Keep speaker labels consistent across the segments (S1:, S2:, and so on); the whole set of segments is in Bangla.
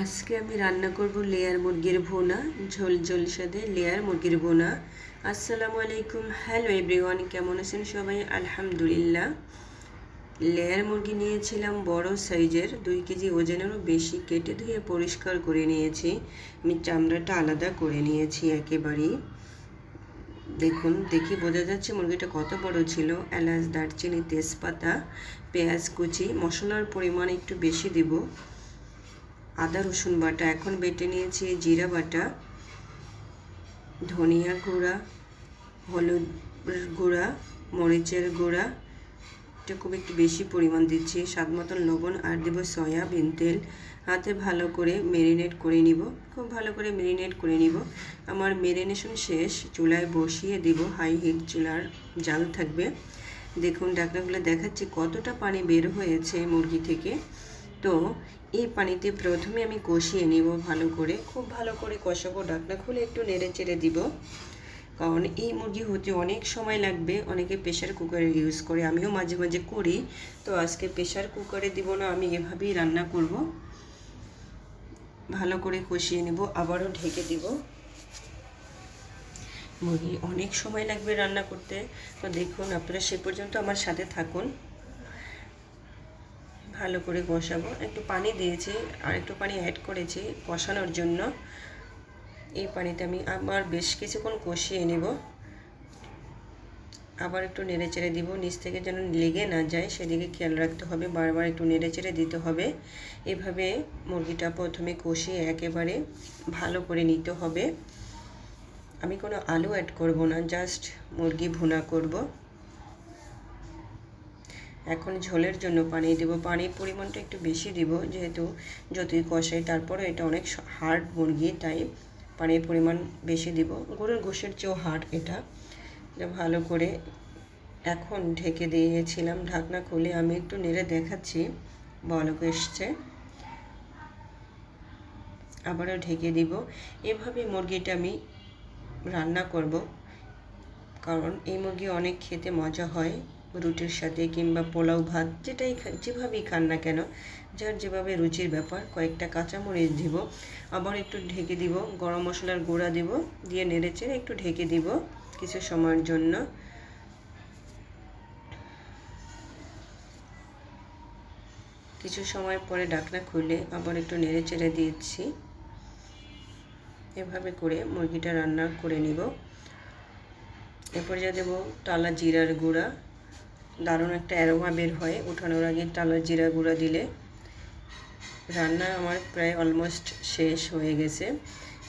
S1: আজকে আমি রান্না করব লেয়ার মুরগির ভুনা, ঝোল ঝোল সাথে লেয়ার মুরগির ভুনা। আসসালামু আলাইকুম, হ্যালো এভরিওয়ান, কেমন আছেন সবাই? আলহামদুলিল্লাহ। লেয়ার মুরগি নিয়েছিলাম বড় সাইজের, দুই কেজি ওজনেরও বেশি কেটে ধুয়ে পরিষ্কার করে নিয়েছি। আমি চামড়াটা আলাদা করে নিয়েছি একেবারেই। দেখুন, দেখি বোঝা যাচ্ছে মুরগিটা কত বড় ছিল। এলাচ, দারচিনি, তেজপাতা, পেঁয়াজ কুচি, মশলার পরিমাণ একটু বেশি দিব। আদা, রসুন বাটা। এখন বেটে নিয়েছি জিরা বাটা, ধনিয়া গুঁড়া, হলুদ গুঁড়া, মরিচের গুঁড়া। এটা খুব একটু বেশি পরিমাণ দিচ্ছি। স্বাদ মতন লবণ আর দেবো সয়াবিন তেল। হাতে ভালো করে মেরিনেট করে নিব। খুব ভালো করে মেরিনেট করে নিব। আমার মেরিনেশন শেষ। চুলায় বসিয়ে দিব। হাই হিট চুলার জাল থাকবে। দেখুন ডাকনাগুলো দেখাচ্ছি কতটা পানি বের হয়েছে মুরগি থেকে। তো এই পানিতে প্রথমে আমি কষিয়ে নিব ভালো করে। খুব ভালো করে কষাবো ডাকনা খুলে একটু নেড়ে চেড়ে দিব। কারণ এই মুরগি হতে অনেক সময় লাগবে, অনেকে প্রেশার কুকারে ইউজ করে। আমিও মাঝে মাঝে করি, তো আজকে প্রেশার কুকারে দিব না, আমি এভাবেই রান্না করব। ভালো করে কষিয়ে নেব, আবারও ঢেকে দিব। মুরগি অনেক সময় লাগবে রান্না করতে। তো দেখুন, আপনারা সে পর্যন্ত আমার সাথে থাকুন। ভালো করে কষাবো। একটু পানি দিয়েছি আর একটু পানি অ্যাড করেছি কষানোর জন্য। এই পানিতে আমি আবার বেশ কিছুক্ষণ কষিয়ে নেব। আবার একটু নেড়ে চেড়ে দিব। নিচ থেকে যেন লেগে না যায়, সেদিকে খেয়াল রাখতে হবে। বারবার একটু নেড়ে চেড়ে দিতে হবে। এভাবে মুরগিটা প্রথমে কষিয়ে একেবারে ভালো করে নিতে হবে। আমি কোনো আলু অ্যাড করব না জাস্ট মুরগি ভুনা করব। এখন ঝোলের জন্য পানি দেব। পানির পরিমাণটা একটু বেশি দিব যেহেতু যতই কষাই তারপরে এটা অনেক হার্ড মুরগি, তাই পানির পরিমাণ বেশি দিব। গরুর গোশের চেয়েও হার্ড এটা। ভালো করে এখন ঢেকে দিয়েছিলাম ঢাকনা খুলে। আমি একটু নেড়ে দেখাচ্ছি, বলক এসছে। আবারও ঢেকে দিব। এভাবে মুরগিটা আমি রান্না করব। কারণ এই মুরগি অনেক খেতে মজা হয়। রুটির সাথে কিংবা পোলাও, ভাত, যেটাই যেভাবেই খান না কেন, যার যেভাবে রুচির ব্যাপার, কয়েকটা কাঁচামরিচ দিব, আবার একটু ঢেকে দিব, গরম মশলার গুঁড়া দিব, দিয়ে নেড়ে চেড়ে একটু ঢেকে দিব কিছু সময়ের জন্য। কিছু সময় পরে ডাকনা খুলে আবার একটু নেড়ে চেড়ে দিয়েছি এভাবে করে মুরগিটা রান্না করে নিব। এরপর যা দেবো টালা জিরার গুঁড়া। দারুণ একটা অ্যারোমা বের হয়। উঠানোর আগে টালা জিরা গুঁড়া দিলে। রান্না আমার প্রায় অলমোস্ট শেষ হয়ে গেছে।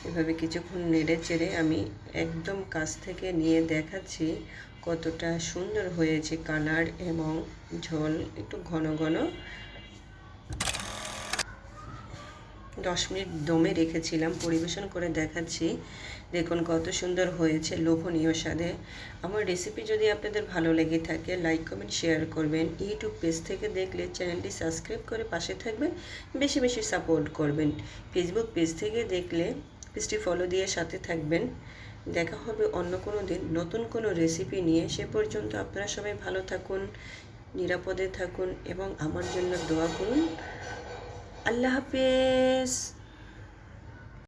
S1: এভাবে কিছুক্ষণ নেড়ে চেড়ে আমি একদম কাছ থেকে নিয়ে দেখাচ্ছি কতটা সুন্দর হয়েছে কালার এবং ঝোল। একটু ঘন ঘন দশ মিনিট দমে রেখেছিলাম, পরিবেশন করে দেখাচ্ছি। দেখুন কত সুন্দর হয়েছে, লোভনীয় স্বাদে। আমার রেসিপি যদি আপনাদের ভালো লেগে থাকে লাইক কমেন্ট শেয়ার করবেন। ইউটিউব পেজ থেকে দেখলে চ্যানেলটি সাবস্ক্রাইব করে পাশে থাকবেন, বেশি বেশি সাপোর্ট করবেন। ফেসবুক পেজ থেকে দেখলে পেজটি ফলো দিয়ে সাথে থাকবেন। দেখা হবে অন্য কোনো দিন নতুন কোনো রেসিপি নিয়ে। সে পর্যন্ত আপনারা সবাই ভালো থাকুন, নিরাপদে থাকুন এবং আমার জন্য দোয়া করুন। আল্লাহ হাফেজ।